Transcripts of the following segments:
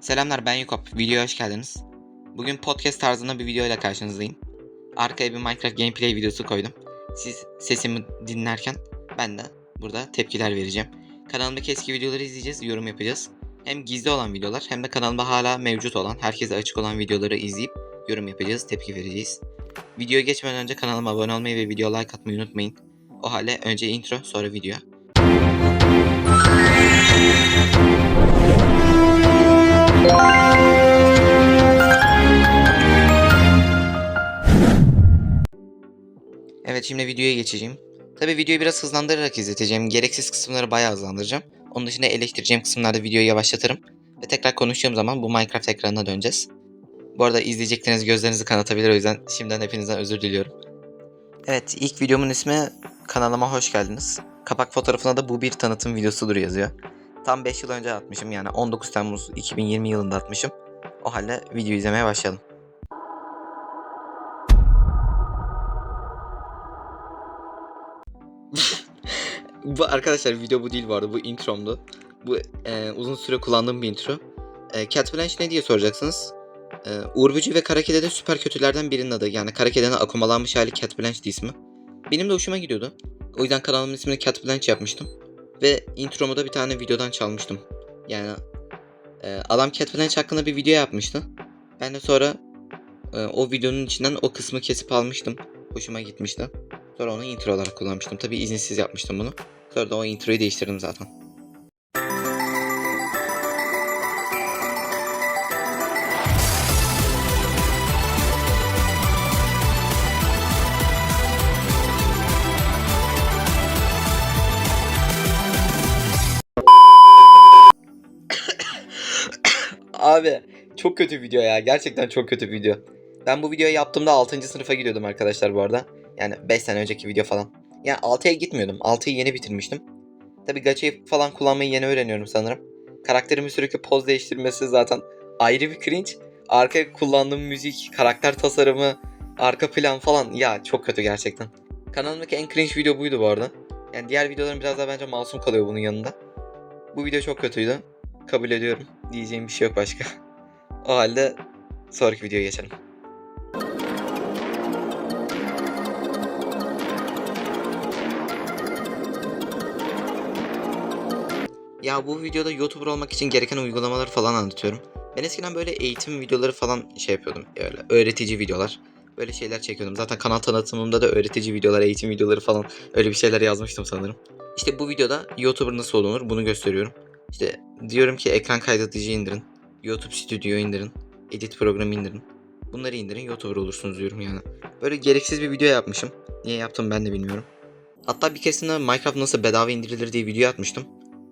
Selamlar ben Yukop. Videoya hoş geldiniz. Bugün podcast tarzında bir video ile karşınızdayım. Arkaya bir Minecraft gameplay videosu koydum. Siz sesimi dinlerken ben de burada tepkiler vereceğim. Kanalımdaki eski videoları izleyeceğiz, yorum yapacağız. Hem gizli olan videolar hem de kanalımda hala mevcut olan, herkese açık olan videoları izleyip yorum yapacağız, tepki vereceğiz. Videoya geçmeden önce kanalıma abone olmayı ve video like atmayı unutmayın. O halde önce intro sonra video. Evet şimdi videoya geçeceğim. Tabi videoyu biraz hızlandırarak izleteceğim. Gereksiz kısımları bayağı hızlandıracağım. Onun dışında eleştireceğim kısımlarda videoyu yavaşlatırım. Ve tekrar konuşacağım zaman bu Minecraft ekranına döneceğiz. Bu arada izleyecekleriniz gözlerinizi kanatabilir o yüzden şimdiden hepinizden özür diliyorum. Evet ilk videomun ismi kanalıma hoş geldiniz. Kapak fotoğrafına da bu bir tanıtım videosudur yazıyor. Tam 5 yıl önce atmışım yani 19 Temmuz 2020 yılında atmışım. O halde video izlemeye başlayalım. bu arkadaşlar video bu değil arada bu intromdu. Bu e, uzun süre kullandığım bir intro. E, Cat Blanche ne diye soracaksınız? E, Uğur Böceği ve Kara Kedi'de süper kötülerden birinin adı. Yani Kara Kedi'nin akumalanmış hali Cat Blanche'di ismi. Benim de hoşuma gidiyordu. O yüzden kanalımın ismini Cat Blanche yapmıştım. Ve intromu da bir tane videodan çalmıştım. Yani e, adam Cat Blanche hakkında bir video yapmıştı. Ben de sonra e, o videonun içinden o kısmı kesip almıştım. Hoşuma gitmişti. Sonra onu intro olarak kullanmıştım. Tabi izinsiz yapmıştım bunu. Sonra da o introyu değiştirdim zaten. Abi çok kötü video ya. Gerçekten çok kötü video. Ben bu videoyu yaptığımda 6. sınıfa gidiyordum arkadaşlar bu arada. Yani 5 sene önceki video falan. Yani 6'ya gitmiyordum. 6'yı yeni bitirmiştim. Tabi gaçayı falan kullanmayı yeni öğreniyorum sanırım. Karakterimin sürekli poz değiştirmesi zaten ayrı bir cringe. Arka kullandığım müzik, karakter tasarımı, arka plan falan ya çok kötü gerçekten. Kanalımdaki en cringe video buydu bu arada. Yani diğer videolarım biraz daha bence masum kalıyor bunun yanında. Bu video çok kötüydü. Kabul ediyorum. Diyeceğim bir şey yok başka. o halde sonraki videoya geçelim. Ya bu videoda YouTuber olmak için gereken uygulamaları falan anlatıyorum. Ben eskiden böyle eğitim videoları falan şey yapıyordum. Öyle öğretici videolar. Böyle şeyler çekiyordum. Zaten kanal tanıtımımda da öğretici videolar, eğitim videoları falan öyle bir şeyler yazmıştım sanırım. İşte bu videoda YouTuber nasıl olunur bunu gösteriyorum. İşte diyorum ki ekran kaydeticisi indirin. YouTube Studio indirin. Edit programı indirin. Bunları indirin YouTuber olursunuz diyorum yani. Böyle gereksiz bir video yapmışım. Niye yaptım ben de bilmiyorum. Hatta bir keresinde Minecraft nasıl bedava indirilir diye video atmıştım.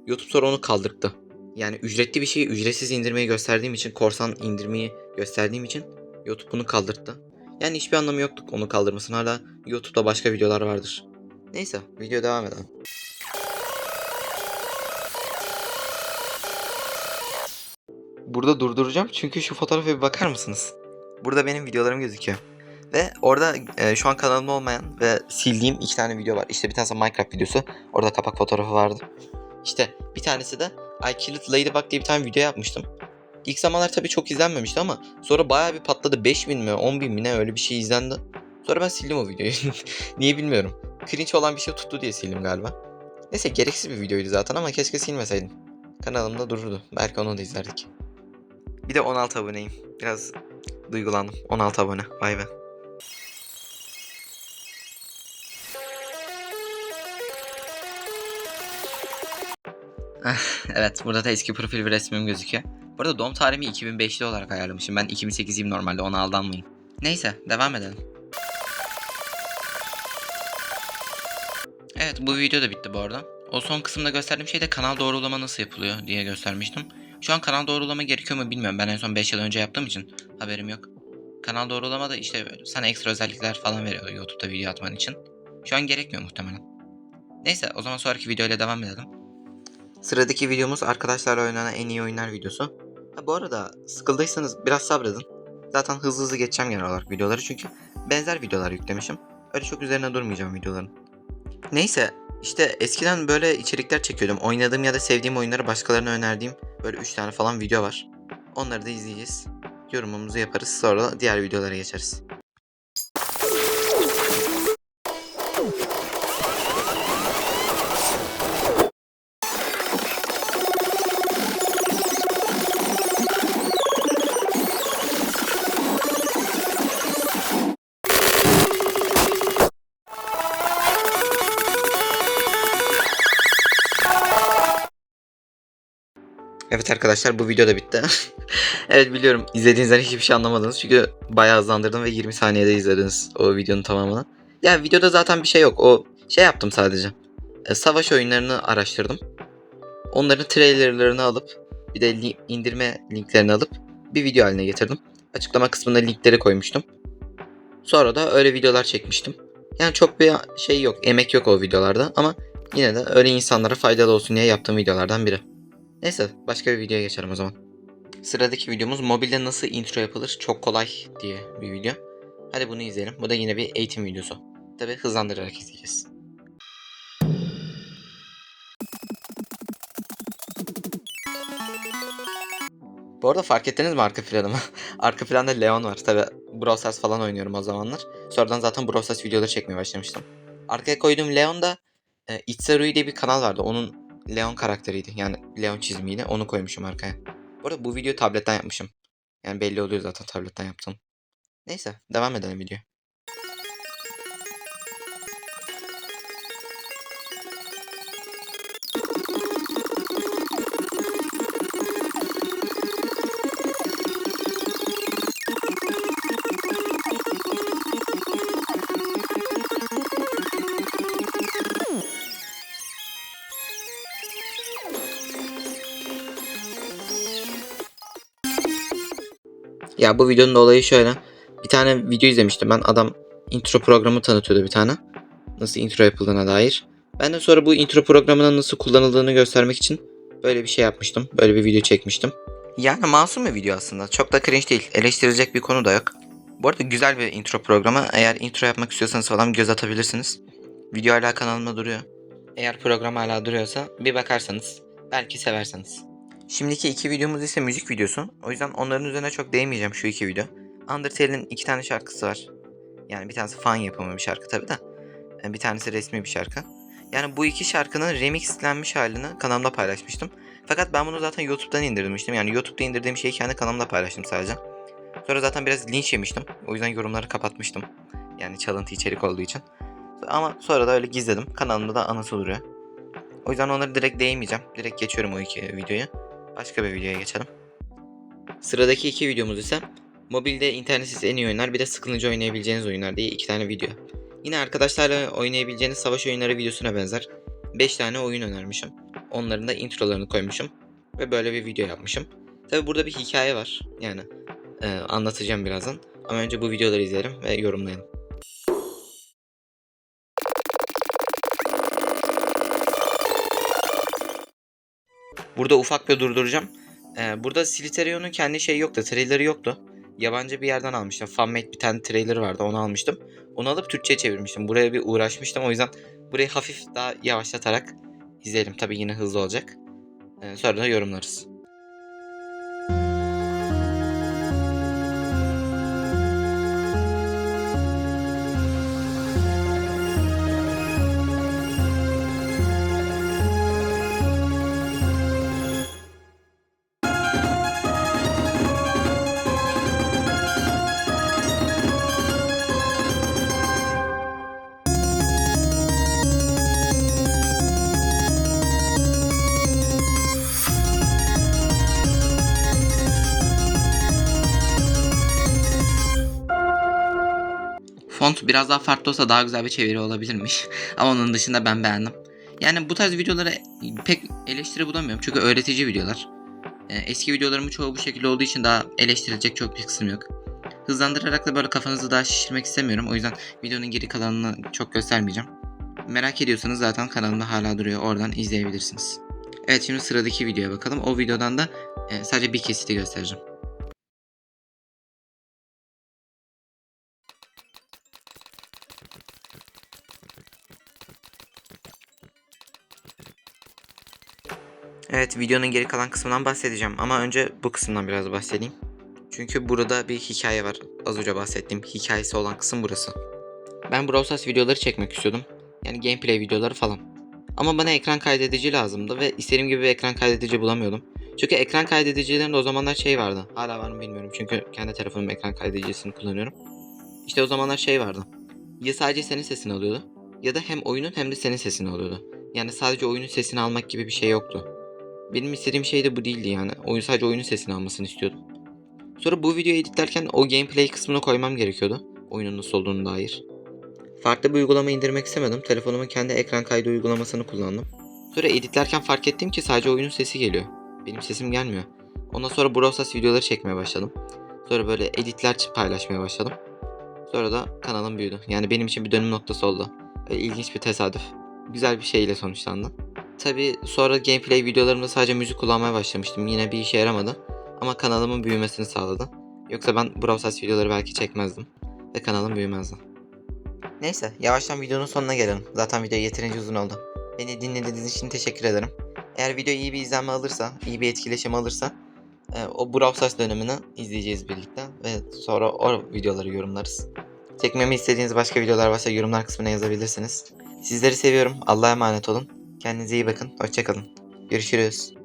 YouTube sonra onu kaldırdı. Yani ücretli bir şeyi ücretsiz indirmeyi gösterdiğim için, korsan indirmeyi gösterdiğim için YouTube bunu kaldırdı. Yani hiçbir anlamı yoktu onu kaldırmasın. Hala YouTube'da başka videolar vardır. Neyse, video devam edelim. Burada durduracağım çünkü şu fotoğrafa bir bakar mısınız? Burada benim videolarım gözüküyor. Ve orada e, şu an kanalımda olmayan ve sildiğim iki tane video var. İşte bir tanesi Minecraft videosu. Orada kapak fotoğrafı vardı. İşte bir tanesi de I Killed Ladybug diye bir tane video yapmıştım. İlk zamanlar tabii çok izlenmemişti ama sonra bayağı bir patladı. 5000 mi 10.000 mi ne öyle bir şey izlendi. Sonra ben sildim o videoyu. Niye bilmiyorum. Cringe olan bir şey tuttu diye sildim galiba. Neyse gereksiz bir videoydu zaten ama keşke silmeseydim. Kanalımda dururdu. Belki onu da izlerdik. Bir de 16 aboneyim. Biraz duygulandım. 16 abone. Vay be. evet burada da eski profil ve resmim gözüküyor. Bu arada doğum tarihimi 2005'li olarak ayarlamışım. Ben 2008'liyim normalde ona aldanmayın. Neyse devam edelim. Evet bu video da bitti bu arada. O son kısımda gösterdiğim şey de kanal doğrulama nasıl yapılıyor diye göstermiştim. Şu an kanal doğrulama gerekiyor mu bilmiyorum. Ben en son 5 yıl önce yaptığım için haberim yok. Kanal doğrulama da işte sana ekstra özellikler falan veriyor YouTube'da video atman için. Şu an gerekmiyor muhtemelen. Neyse o zaman sonraki videoyla devam edelim. Sıradaki videomuz arkadaşlarla oynanan en iyi oyunlar videosu. Ha, bu arada sıkıldıysanız biraz sabredin. Zaten hızlı hızlı geçeceğim genel olarak videoları çünkü benzer videolar yüklemişim. Öyle çok üzerine durmayacağım videoların. Neyse işte eskiden böyle içerikler çekiyordum. Oynadığım ya da sevdiğim oyunları başkalarına önerdiğim böyle 3 tane falan video var. Onları da izleyeceğiz. Yorumumuzu yaparız. Sonra diğer videolara geçeriz. Evet arkadaşlar bu video da bitti. evet biliyorum izlediğinizden hiçbir şey anlamadınız. Çünkü bayağı hızlandırdım ve 20 saniyede izlediniz o videonun tamamını. Ya videoda zaten bir şey yok. O şey yaptım sadece. E, savaş oyunlarını araştırdım. Onların trailerlarını alıp bir de li- indirme linklerini alıp bir video haline getirdim. Açıklama kısmına linkleri koymuştum. Sonra da öyle videolar çekmiştim. Yani çok bir şey yok, emek yok o videolarda ama yine de öyle insanlara faydalı olsun diye yaptığım videolardan biri. Neyse başka bir videoya geçelim o zaman. Sıradaki videomuz mobilde nasıl intro yapılır çok kolay diye bir video. Hadi bunu izleyelim. Bu da yine bir eğitim videosu. Tabi hızlandırarak izleyeceğiz. Bu arada fark ettiniz mi arka planımı? arka planda Leon var. Tabi Brawl falan oynuyorum o zamanlar. Sonradan zaten Brawl Stars videoları çekmeye başlamıştım. Arkaya koyduğum Leon da e, Itzaru diye bir kanal vardı. Onun Leon karakteriydi. Yani Leon çizimiydi. Onu koymuşum arkaya. Bu arada bu videoyu tabletten yapmışım. Yani belli oluyor zaten tabletten yaptım. Neyse devam edelim videoya. Ya bu videonun olayı şöyle. Bir tane video izlemiştim ben. Adam intro programı tanıtıyordu bir tane. Nasıl intro yapıldığına dair. Ben de sonra bu intro programının nasıl kullanıldığını göstermek için böyle bir şey yapmıştım. Böyle bir video çekmiştim. Yani masum bir video aslında. Çok da cringe değil. Eleştirilecek bir konu da yok. Bu arada güzel bir intro programı. Eğer intro yapmak istiyorsanız falan göz atabilirsiniz. Video hala kanalımda duruyor. Eğer program hala duruyorsa bir bakarsanız belki severseniz. Şimdiki iki videomuz ise müzik videosu. O yüzden onların üzerine çok değinmeyeceğim şu iki video. Undertale'in iki tane şarkısı var. Yani bir tanesi fan yapımı bir şarkı tabi de. Yani Bir tanesi resmi bir şarkı. Yani bu iki şarkının remixlenmiş halini kanalımda paylaşmıştım. Fakat ben bunu zaten YouTube'dan indirmiştim. Yani YouTube'da indirdiğim şeyi kendi kanalımda paylaştım sadece. Sonra zaten biraz linç yemiştim. O yüzden yorumları kapatmıştım. Yani çalıntı içerik olduğu için. Ama sonra da öyle gizledim. Kanalımda da anısı duruyor. O yüzden onları direkt değinmeyeceğim. Direkt geçiyorum o iki videoyu. Başka bir videoya geçelim. Sıradaki iki videomuz ise mobilde internetsiz en iyi oyunlar bir de sıkılınca oynayabileceğiniz oyunlar diye iki tane video. Yine arkadaşlarla oynayabileceğiniz savaş oyunları videosuna benzer 5 tane oyun önermişim. Onların da introlarını koymuşum ve böyle bir video yapmışım. Tabi burada bir hikaye var yani e, anlatacağım birazdan. Ama önce bu videoları izleyelim ve yorumlayalım. Burada ufak bir durduracağım. Ee, burada Slitherion'un kendi şeyi yoktu. Trailer'ı yoktu. Yabancı bir yerden almıştım. Fanmade bir tane trailer vardı. Onu almıştım. Onu alıp Türkçe'ye çevirmiştim. Buraya bir uğraşmıştım. O yüzden burayı hafif daha yavaşlatarak izleyelim. Tabi yine hızlı olacak. Ee, sonra da yorumlarız. Font biraz daha farklı olsa daha güzel bir çeviri olabilirmiş. Ama onun dışında ben beğendim. Yani bu tarz videolara pek eleştiri bulamıyorum. Çünkü öğretici videolar. Ee, Eski videolarımın çoğu bu şekilde olduğu için daha eleştirilecek çok bir kısım yok. Hızlandırarak da böyle kafanızı daha şişirmek istemiyorum. O yüzden videonun geri kalanını çok göstermeyeceğim. Merak ediyorsanız zaten kanalımda hala duruyor. Oradan izleyebilirsiniz. Evet şimdi sıradaki videoya bakalım. O videodan da e, sadece bir kesiti göstereceğim. Evet videonun geri kalan kısmından bahsedeceğim ama önce bu kısımdan biraz bahsedeyim. Çünkü burada bir hikaye var. Az önce bahsettiğim hikayesi olan kısım burası. Ben Brawl Stars videoları çekmek istiyordum. Yani gameplay videoları falan. Ama bana ekran kaydedici lazımdı ve istediğim gibi bir ekran kaydedici bulamıyordum. Çünkü ekran kaydedicilerinde o zamanlar şey vardı. Hala var mı bilmiyorum çünkü kendi telefonum ekran kaydedicisini kullanıyorum. İşte o zamanlar şey vardı. Ya sadece senin sesini alıyordu ya da hem oyunun hem de senin sesini alıyordu. Yani sadece oyunun sesini almak gibi bir şey yoktu. Benim istediğim şey de bu değildi yani. Oyun sadece oyunun sesini almasını istiyordum. Sonra bu videoyu editlerken o gameplay kısmını koymam gerekiyordu. Oyunun nasıl olduğunu dair. Farklı bir uygulama indirmek istemedim. Telefonumun kendi ekran kaydı uygulamasını kullandım. Sonra editlerken fark ettim ki sadece oyunun sesi geliyor. Benim sesim gelmiyor. Ondan sonra Brawl Stars videoları çekmeye başladım. Sonra böyle editler paylaşmaya başladım. Sonra da kanalım büyüdü. Yani benim için bir dönüm noktası oldu. Öyle ilginç bir tesadüf. Güzel bir şeyle sonuçlandı. Tabi sonra gameplay videolarımda sadece müzik kullanmaya başlamıştım. Yine bir işe yaramadı. Ama kanalımın büyümesini sağladı. Yoksa ben Brawl Stars videoları belki çekmezdim. Ve kanalım büyümezdi. Neyse yavaştan videonun sonuna gelelim. Zaten video yeterince uzun oldu. Beni dinlediğiniz için teşekkür ederim. Eğer video iyi bir izlenme alırsa, iyi bir etkileşim alırsa e, o Brawl Stars dönemini izleyeceğiz birlikte. Ve sonra o videoları yorumlarız. Çekmemi istediğiniz başka videolar varsa yorumlar kısmına yazabilirsiniz. Sizleri seviyorum. Allah'a emanet olun. Kendinize iyi bakın. Hoşçakalın. Görüşürüz.